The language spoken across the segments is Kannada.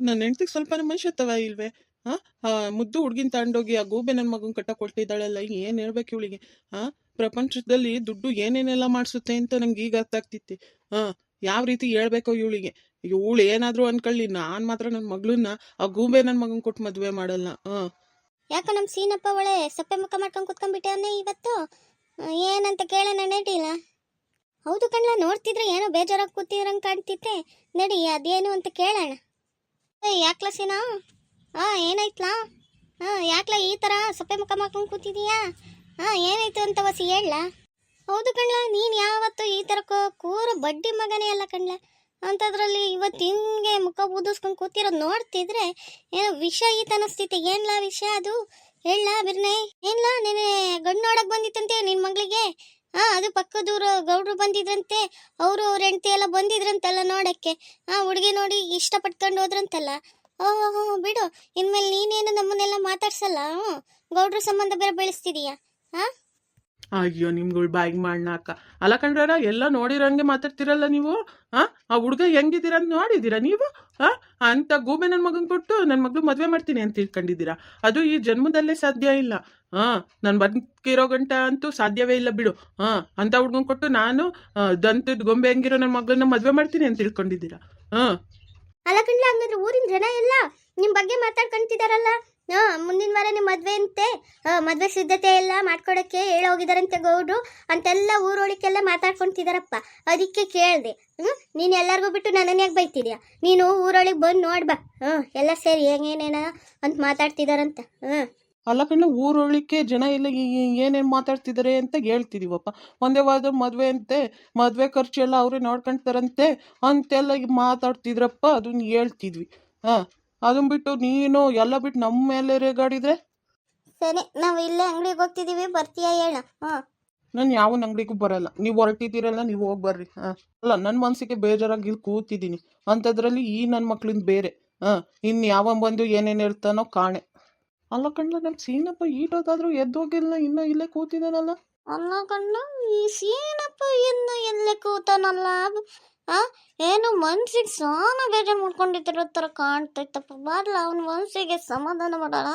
ನನ್ನ ಹೆಂಡ್ತಿಗೆ ಸ್ವಲ್ಪ ಮನುಷ್ಯತ್ವ ಇಲ್ವೇ? ಹಾ ಮುದ್ದು ಹುಡ್ಗಿನ್ ತಗೊಂಡೋಗಿ ಆ ಗೂಬೆ ನನ್ನ ಮಗನ್ ಕಟ್ಟ ಕೊಟ್ಟಿದ್ದಾಳಲ್ಲ ಏನ್ ಹೇಳ್ಬೇಕು ಇವಳಿಗೆ? ಹಾ ಪ್ರಪಂಚದಲ್ಲಿ ದುಡ್ಡು ಏನೇನೆಲ್ಲ ಮಾಡಿಸುತ್ತೆ ಅಂತ ನಂಗೆ ಈಗ ಅರ್ಥ ಆಗ್ತಿತ್ತು. ಹಾ ಯಾವ ರೀತಿ ಹೇಳ್ಬೇಕು ಇವಳಿಗೆ? ಇವಳು ಏನಾದರೂ ಅನ್ಕೊಳ್ಳಿ, ನಾನ್ ಮಾತ್ರ ನನ್ನ ಮಗಳನ್ನ ಆ ಗೂಬೆ ನನ್ನ ಮಗನ್ ಕೊಟ್ಟು ಮದ್ವೆ ಮಾಡಲ್ಲ. ಹಾ ಯಾಕ ನಮ್ಮ ಸೀನಪ್ಪ ಒಳ್ಳೆ ಸಪ್ಪೆ ಮುಖ ಮಾಡ್ಕೊಂಡು ಕುತ್ಕೊಂಡ್ಬಿಟ್ಟೆ ಅನ್ನೇ ಇವತ್ತು? ಏನಂತ ಕೇಳೋಣ ನಡಿಲ್ಲ ಹೌದು ಕಣ್ಲ, ನೋಡ್ತಿದ್ರೆ ಏನೋ ಬೇಜಾರಾಗಿ ಕೂತಿರಂಗೆ ಕಾಣ್ತಿತ್ತೆ. ನಡಿ, ಅದೇನು ಅಂತ ಕೇಳೋಣ. ಯಾಕ್ಲ ಸೀನಾ ಹಾ ಏನಾಯ್ತಲಾ? ಹಾ ಯಾಕ್ಲ ಈ ಥರ ಸೊಪ್ಪೆ ಮುಖ ಮಾಡ್ಕೊಂಡು ಕೂತಿದೀಯಾ? ಹಾ ಏನಾಯ್ತು ಅಂತ ವಸಿ ಹೇಳ ಹೌದು ಕಣ್ಲ, ನೀನು ಯಾವತ್ತು ಈ ಥರ ಕೂರ ಬಡ್ಡಿ ಮಗನೇ ಅಲ್ಲ ಕಣ್ಲ. ಅಂಥದ್ರಲ್ಲಿ ಇವತ್ತು ಹಿಂಗೆ ಮುಖ ಊದಿಸ್ಕೊಂಡು ಕೂತಿರೋದು ನೋಡ್ತಿದ್ರೆ ಏನೋ ವಿಷ ಈತ ಸ್ಥಿತಿ ಏನ್ಲಾ ವಿಷಯ ಅದು? ಹೇಳ ಬಿರ್ನೆ. ಏನ್ಲಾ ನೆನೆ ಗಂಡು ನೋಡಕ್ ಬಂದಿತ್ತಂತೆ ನಿನ್ ಮಗಳಿಗೆ? ಹಾ ಅದು ಪಕ್ಕದೂರು ಗೌಡ್ರು ಬಂದಿದ್ರಂತೆ. ಅವರು, ಅವ್ರ ಹೆಂಡತಿ ಎಲ್ಲ ಬಂದಿದ್ರಂತಲ್ಲ ನೋಡಕ್ಕೆ. ಹಾ ಹುಡುಗಿ ನೋಡಿ ಇಷ್ಟಪಟ್ಕೊಂಡು ಹೋದ್ರಂತಲ್ಲ. ಓಹೋ ಬಿಡು. ಇನ್ಮೇಲೆ ನೀನೇನು ನಮ್ಮನ್ನೆಲ್ಲ ಮಾತಾಡ್ಸಲ್ಲ? ಹ್ಞೂ ಗೌಡ್ರ ಸಂಬಂಧ ಬೇರೆ ಬೆಳೆಸ್ತಿದೀಯಾ? ಹಾ ಅಯ್ಯೋ, ನಿಮ್ಗಳು ಬಾಯಿಗೆ ಮಾಡ್ನಾಕ. ಅಲ್ಲ ಕಂಡ್ರ ಎಲ್ಲ ನೋಡಿರಂಗೆ ಮಾತಾಡ್ತಿರಲ್ಲ ನೀವು? ಆ? ಆ ಹುಡುಗ ಹೆಂಗಿದ್ದೀರ ಅಂತ ನೋಡಿದ್ದೀರಾ ನೀವು? ಆ? ಅಂತ ಗೂಬೆ ನನ್ನ ಮಗನ್ ಕೊಟ್ಟು ನನ್ನ ಮಗಳು ಮದುವೆ ಮಾಡ್ತೀನಿ ಅಂತ ತಿಳ್ಕೊಂಡಿದ್ದೀರಾ? ಅದು ಈ ಜನ್ಮದಲ್ಲೇ ಸಾಧ್ಯ ಇಲ್ಲ. ಹಾ ನಾನು ಬದುಕಿರೋ ಗಂಟ ಅಂತೂ ಸಾಧ್ಯವೇ ಇಲ್ಲ ಬಿಡು. ಹಾ ಅಂತ ಹುಡ್ಗನ್ ಕೊಟ್ಟು ನಾನು ದಂತದ ಗೊಂಬೆ ಹೆಂಗಿರೋ ನನ್ನ ಮಗಳನ್ನ ಮದುವೆ ಮಾಡ್ತೀನಿ ಅಂತ ತಿಳ್ಕೊಂಡಿದ್ದೀರಾ? ಹಾ ಅಲ್ಲ ಕಂಡ್ಲ ಹಂಗಂದ್ರೆ ಊರಿನ ಜನ ಎಲ್ಲ ನಿಮ್ಮ ಬಗ್ಗೆ ಮಾತಾಡ್ಕೊಂತಿದಾರಲ್ಲ ಹಾ, ಮುಂದಿನ ವಾರ ನಿಮ್ಮ ಮದುವೆ ಅಂತೆ. ಮದುವೆ ಸಿದ್ಧತೆ ಎಲ್ಲ ಮಾಡ್ಕೊಡೋಕ್ಕೆ ಹೇಳೋಗಿದಾರಂತೆ ಗೌಡ್ರು. ಅಂತೆಲ್ಲ ಊರೊಳಕ್ಕೆಲ್ಲ ಮಾತಾಡ್ಕೊಂತಿದಾರಪ್ಪ. ಅದಕ್ಕೆ ಕೇಳಿದೆ. ಹ್ಞೂ ನೀನು ಎಲ್ಲರಿಗೂ ಬಿಟ್ಟು ನನ್ನನ್ನು ಯಾಕೆ ಬೈತಿದ್ಯಾ? ನೀನು ಊರೊಳಗೆ ಬಂದು ನೋಡ್ಬಾ ಹ್ಞೂ ಎಲ್ಲ ಸೇರಿ ಹೆಂಗೇನೇನ ಅಂತ ಮಾತಾಡ್ತಿದಾರಂತ. ಹ್ಞೂ ಅಲ್ಲ ಕಣ್ಣ ಊರೊಳಿಕೆ ಜನ ಎಲ್ಲ ಏನೇನು ಮಾತಾಡ್ತಿದ್ದಾರೆ ಅಂತ ಹೇಳ್ತಿದೀವಪ್ಪ ಒಂದೇ ವಾರದ ಮದುವೆ ಅಂತೆ. ಮದುವೆ ಖರ್ಚು ಎಲ್ಲ ಅವರೇ ನೋಡ್ಕೊಂತಾರಂತೆ ಅಂತೆಲ್ಲ ಮಾತಾಡ್ತಿದ್ರಪ್ಪ ಅದನ್ನ ಹೇಳ್ತಿದ್ವಿ. ಹಾಂ. ಅದನ್ನ ಬಿಟ್ಟು ನೀನು ಎಲ್ಲ ಬಿಟ್ಟು ನಮ್ಮ ಮೇಲೆ ರೇಗಾಡಿದ್ರೆ? ಸರಿ ನಾವು ಇಲ್ಲೇ ಅಂಗಡಿಗೆ ಹೋಗ್ತಿದೀವಿ ಬರ್ತೀಯ ಹೇಳ. ಹಾಂ ನಾನು ಯಾವ ಅಂಗಡಿಗೂ ಬರಲ್ಲ. ನೀವು ಹೊರಟಿದ್ದೀರಲ್ಲ ನೀವು ಹೋಗಿ ಬರ್ರಿ. ಹಾಂ. ಅಲ್ಲ ನನ್ನ ಮನಸ್ಸಿಗೆ ಬೇಜಾರಾಗಿ ಇಲ್ಲಿ ಕೂತಿದ್ದೀನಿ ಅಂಥದ್ರಲ್ಲಿ ಈ ನನ್ನ ಮಕ್ಳಿಂದ ಬೇರೆ. ಹಾಂ. ಇನ್ನು ಯಾವ ಬಂದು ಏನೇನು ಇರ್ತಾನೋ ಕಾಣೆ. ಅಲ್ಲ ಕಣ್ಣ ನಮ್ಮ ಸೀನಪ್ಪ ಈಟೋದಾದ್ರೂ ಎದ್ದೋಗಿಲ್ಲ ಇನ್ನೂ ಇಲ್ಲೇ ಕೂತಿದ್ದಾನಲ್ಲ ಅಲ್ಲ ಕಣ್ಣ ಈ ಸೀನಪ್ಪ ಇನ್ನು ಎಲ್ಲೇ ಕೂತಾನಲ್ಲ ಆ? ಏನು ಮನ್ಸಿಗೆ ಸಾನ ಬೇಜಾರು ಮಾಡ್ಕೊಂಡಿದ್ದಿರೋ ಥರ ಕಾಣ್ತೈತಪ್ಪ. ಬರ್ಲ, ಅವ್ನ ಮನಸ್ಸಿಗೆ ಸಮಾಧಾನ ಮಾಡೋಣ.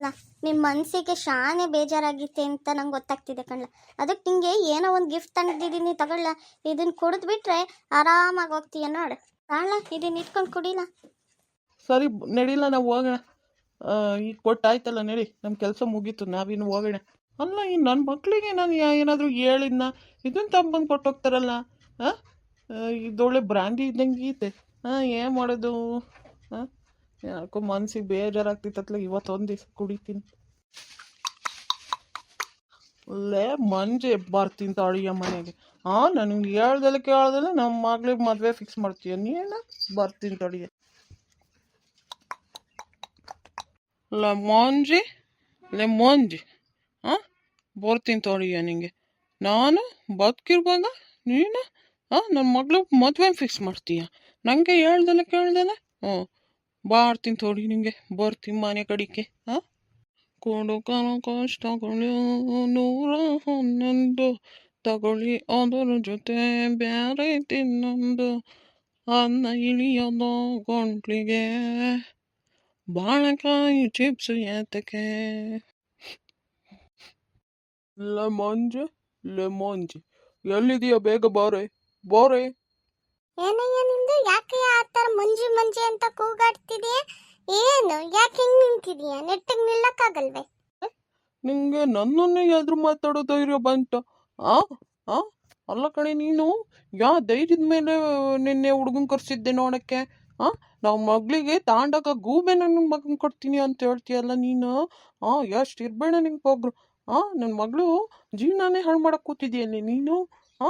ಅಲ್ಲ ನಿಮ್ಮ ಮನಸ್ಸಿಗೆ ಶಾನೆ ಬೇಜಾರಾಗಿತ್ತೆ ಅಂತ ನಂಗೆ ಗೊತ್ತಾಗ್ತಿದೆ ಕಣ್ಲ. ಅದಕ್ಕೆ ನಿಂಗೆ ಏನೋ ಒಂದು ಗಿಫ್ಟ್ ತಂದಿದ್ದೀನಿ ತಗೊಳ್ಳ. ಇದನ್ನ ಕುಡಿದ್ಬಿಟ್ರೆ ಆರಾಮಾಗಿ ಹೋಗ್ತೀಯ ನೋಡು. ತಾಳ ಇದನ್ನ ಇಟ್ಕೊಂಡು ಕುಡಿಲ. ಸರಿ ನಡಿಲ್ಲ ನಡೀಲ, ನಾವು ಹೋಗೋಣ. ಈಗ ಕೊಟ್ಟಾಯ್ತಲ್ಲ ನಡಿ. ನಮ್ಮ ಕೆಲಸ ಮುಗೀತು, ನಾವಿನ್ನು ಹೋಗೋಣ. ಅಲ್ಲ, ಈ ನನ್ನ ಮಕ್ಕಳಿಗೆ ನಾನು ಏನಾದರೂ ಹೇಳಿದ್ನ? ಇದನ್ನ ತಗೊಂಬಂದು ಕೊಟ್ಟೋಗ್ತಾರಲ್ಲ ಹಾಂ ಇದೊಳ್ಳೆ ಬ್ರ್ಯಾಂಡಿ ಇದ್ದಂಗೆ ಐತೆ ಹಾಂ ಏನು ಮಾಡೋದು? ಹಾಂ ಯಾಕೋ ಮನ್ಸಿಗೆ ಬೇಜಾರಾಗ್ತಿತ್ತಲ್ಲ ಇವತ್ತೊಂದು ದಿವಸ ಕುಡಿತೀನಿ. ಒಳ್ಳೆ ಮಂಜೆ ಬರ್ತೀನಿ ತಾಳಿಯ ಮನೆಗೆ. ಹಾಂ ನನಗೆ ಹೇಳ್ದಲ್ಲ ಕೇಳ್ದಲ್ಲ ನಮ್ಮ ಮಗಳಿಗೆ ಮದುವೆ ಫಿಕ್ಸ್ ಮಾಡ್ತೀಯ. ನೀನು ಬರ್ತೀನಿ ತಡಿಯ ಲೇ ಲೆಮೋಂಜಿ ಹಾಂ ಬರ್ತೀನಿ ತಾಳಿಯ ನಿಂಗೆ. ನಾನು ಬದುಕಿರುವಾಗ ನೀನು? ಹಾಂ ನನ್ನ ಮಗಳು ಮದುವೆ ಫಿಕ್ಸ್ ಮಾಡ್ತೀಯ? ನನಗೆ ಹೇಳ್ದಲ್ಲ ಕೇಳ್ದಲ್ಲ ಹ್ಞೂ ಬಾರ್ತೀನಿ ತೋಡಿ ನಿಂಗೆ, ಬರ್ತೀನಿ ಮನೆ ಕಡಿಕೆ ಹಾಂ ಕೊಡುಕನ ಕಷ್ಟಗಳು ನೂರ ಹನ್ನೊಂದು, ತಗೊಳ್ಳಿ ಅದರ ಜೊತೆ ಬ್ಯಾರೆ ತಿನ್ನೊಂದು, ಅನ್ನ ಇಳಿಯೋದು ಗಂಟ್ಲಿಗೆ ಬಾಳೆಕಾಯಿ ಚಿಪ್ಸ್ ಏತಕ್ಕೆ? ಲೆಮಂಜೆ ಲೆಮಂಜೆ ಎಲ್ಲಿದೆಯಾ ಬೇಗ ಬಾರೆ? ಬಾರೆ. ಏನಯ್ಯ ನಿಂದು? ಯಾಕೆ ಆ ಥರ ಮಂಜು ಮಂಜು ಅಂತ ಕೂಗಾಡ್ತಿದೀಯ? ಏನು? ಯಾಕೆ ಹಿಂಗ್ ನಿಂತಿದೀಯ? ನೆಟ್ಟಿಗೆ ನಿಲ್ಲಕ್ಕಾಗಲ್ವೇ? ನಿಂಗೆ ನನ್ನನ್ನು ಎದುರು ಮಾತಾಡೋ ಧೈರ್ಯ ಬಂತು? ಆ? ಆ? ಅಲ್ಲ ಕಣೆ ನೀನು? ಯಾ ಧೈರ್ಯದ ಮೇಲೆ ನಿನ್ನೆ ಹುಡುಗನ್ ಕರ್ಸಿದ್ದೆ ನೋಡಕ್ಕೆ? ಆ? ನಾವು ಮಗಳಿಗೆ ತಾಂಡಾಗ ಗೂಬೆ ನನ್ನ ಮಗನ್ ಕೊಡ್ತೀನಿ ಅಂತ ಹೇಳ್ತೀಯಲ್ಲ ನೀನು? ಆ ಎಷ್ಟು ಇರ್ಬೇಡ ನಿಂಗೆ ಹೋಗ್ರು ಆ ನನ್ನ ಮಗಳು ಜೀವನಾನೇ ಹಾಳು ಮಾಡಕ್ ಕೂತಿದ್ಯಲ್ಲಿ ನೀನು? ಆ?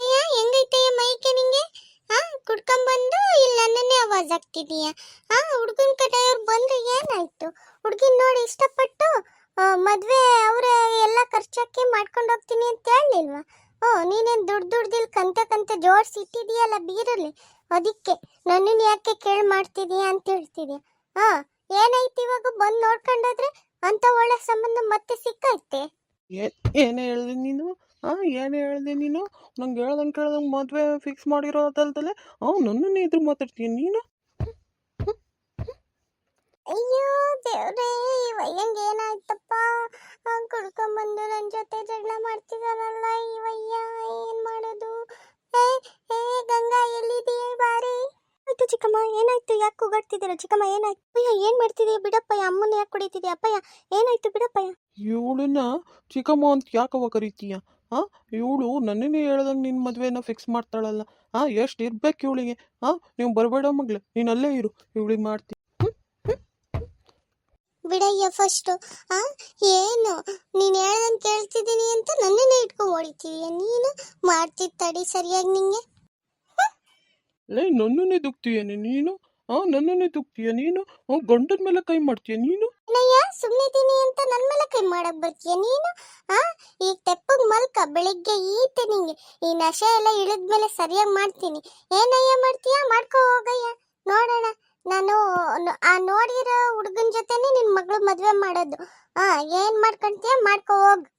ಅಯ್ಯ, ಹೆಂಗೈತೆ ಮೈಕೆ ನಿಂಗೆ? ಹಾ ಕುಡ್ಕೊಂಬಂದು ಇಲ್ಲಿ ನನ್ನನ್ನೇ ಆವಾಜ್ ಆಗ್ತಿದೀಯ ಆ, ಹುಡುಗನ ಕಡೆಯವ್ರು ಬಂದ್ರೆ ಏನಾಯ್ತು? ಹುಡುಗಿನ ನೋಡಿ ಇಷ್ಟಪಟ್ಟು ಮದುವೆ ಅವರೇ ಎಲ್ಲ ಖರ್ಚಾಕಿ ಮಾಡ್ಕೊಂಡು ಹೋಗ್ತೀನಿ ಅಂತ ಹೇಳಲಿಲ್ವಾ? ಓ, ನೀನೇನು ದುಡ್ಡು ದುಡ್ದಿಲ್ ಕಂತೆ ಕಂತೆ ಜೋಡಿಸಿ ಇಟ್ಟಿದೀಯಲ್ಲ ಬೀರಲ್ಲಿ? ಅದಕ್ಕೆ ನನ್ನನ್ನು ಯಾಕೆ ಕೇಳಿ ಮಾಡ್ತಿದೀಯ ಅಂತ ಹೇಳ್ತಿದ್ಯಾ? ಹಾ ಏನಾಯ್ತು ಇವಾಗ? ಬಂದು ನೋಡ್ಕೊಂಡೋದ್ರೆ ಅಂತ ಒಳ್ಳೆ ಸಂಬಂಧ ಮತ್ತೆ ಸಿಕ್ಕೈತೆ ಏನೇ ಹೇಳ್ದೆ ನೀನು? ಆ ಏನು ಹೇಳ್ದೆ ನೀನು? ನಂಗೆ ಹೇಳ್ದಂಗೆ ಕೇಳ್ದಂಗೆ ಮದುವೆ ಫಿಕ್ಸ್ ಮಾಡಿರೋದಲ್ದಲೆ ಅವ್ ನನ್ನನ್ನೇ ಎದುರು ಮಾತಾಡ್ತೀಯ ನೀನು? ಅಯ್ಯೋ ದೇವ್ರೇ ಇವಯ್ಯಂಗೆ ಏನಾಯ್ತಪ್ಪ? ಕುಡ್ಕೊಂಬಂದು ನನ್ನ ಜೊತೆ ಜಗಳ ಮಾಡ್ತಿದಾರಲ್ಲ ಇವಯ್ಯ ಏನು ಮಾಡೋದು? ಏ ಏ ಗಂಗಾ ಎಲ್ಲಿದೀಯ ಬಾರಿ? ಆಯ್ತು ಚಿಕ್ಕಮ್ಮ ಏನಾಯ್ತು? ಯಾಕೆ ಕೂಗಾಡ್ತಿದ್ದೀರಾ ಚಿಕ್ಕಮ್ಮ ಏನಾಯ್ತು? ಅಯ್ಯ ಏನ್ ಮಾಡ್ತಿದೀಯ? ಬಿಡಪ್ಪಯ್ಯ ಅಮ್ಮನ ಯಾಕೆ ಕುಡಿತಿದ್ಯಾ ಅಪ್ಪಯ್ಯ ಏನಾಯ್ತು ಬಿಡಪ್ಪಯ್ಯ? ಇವಳನ್ನ ಚಿಕ್ಕಮ್ಮ ಅಂತ ಯಾಕವ ಕರಿತೀಯ? ಆ ಇವಳು ನನ್ನನ್ನೇ ಹೇಳ್ದಂಗೆ ನಿನ್ನ ಮದುವೆನ ಫಿಕ್ಸ್ ಮಾಡ್ತಾಳಲ್ಲ. ಆ ಎಷ್ಟು ಇರ್ಬೇಕು ಇವಳಿಗೆ. ಆ ನೀವು ಬರಬೇಡ ಮಗ್ಳು ನೀನು ಅಲ್ಲೇ ಇರು ಇವಳಿಗೆ ಮಾಡ್ತೀನಿ ಬಿಡಯ್ಯ ಫಸ್ಟು ಆ ಏನು? ನೀನು ಹೇಳ್ದಂಗೆ ಕೇಳ್ತಿದ್ದೀನಿ ಅಂತ ನನ್ನನ್ನೇ ಇಟ್ಕೊಂಡು ಹೊಡಿತೀಯ? ನೀನು ಮಾಡ್ತಿದ್ ತಡಿ ಸರಿಯಾಗಿ ನಿಂಗೆ. ಲೇ ನನ್ನನ್ನೇ ದುಕ್ತೀಯನೆ ನೀನು? ಆ ನನ್ನನ್ನೇ ದುಕ್ತೀಯ ನೀನು? ಗಂಡದ ಮೇಲೆ ಕೈ ಮಾಡ್ತೀಯ ನೀನು? ಸುಮ್ಮನಿದ್ದೀನಿ ಅಂತ ನನ್ನ ಮೇಲೆ ಕೈ ಮಾಡಕ್ ಬರ್ತೀಯ? ನೀನು, ಆ? ಈ ತೆಪ್ಪಗ್ ಮಲ್ಕ, ಬೆಳಿಗ್ಗೆ ಈತೆ ನಿಂಗೆ. ಈ ನಶೆ ಎಲ್ಲ ಇಳಿದ್ಮೇಲೆ ಸರಿಯಾಗಿ ಮಾಡ್ತೀನಿ. ಏನಯ್ಯ ಮಾಡ್ತೀಯ? ಮಾಡ್ಕೋ ಹೋಗಯ್ಯ. ನೋಡೋಣ. ನಾನು ಆ ನೋಡಿರೋ ಹುಡುಗನ ಜೊತೆನೆ ನಿನ್ನ ಮಗಳು ಮದುವೆ ಮಾಡೋದು. ಆ, ಏನ್ ಮಾಡ್ಕೊಂತೀಯ ಮಾಡ್ಕೋ ಹೋಗ್.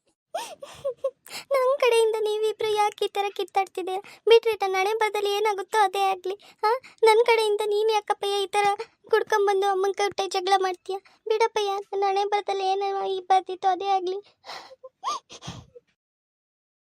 ನನ್ನ ಕಡೆಯಿಂದ ನೀವಿಬ್ರು ಯಾಕೆ ಈ ಥರ ಕಿತ್ತಾಡ್ತಿದೆ ಬಿಟ್ರಿಟ ನಡೆ ಬದಲು ಏನಾಗುತ್ತೋ ಅದೇ ಆಗಲಿ, ಹಾಂ? ನನ್ನ ಕಡೆಯಿಂದ ನೀನು ಯಾಕಪ್ಪಯ್ಯ ಈ ಥರ ಕುಡ್ಕೊಂಬಂದು ಅಮ್ಮನ ಕಟ್ಟೆ ಜಗಳ ಮಾಡ್ತೀಯ? ಬಿಡಪ್ಪಯ್ಯ ನನ್ನ ಹಣೆ ಬದಲು ಏನೋ ಈ ಬರ್ತಿತ್ತು ಅದೇ ಆಗಲಿ.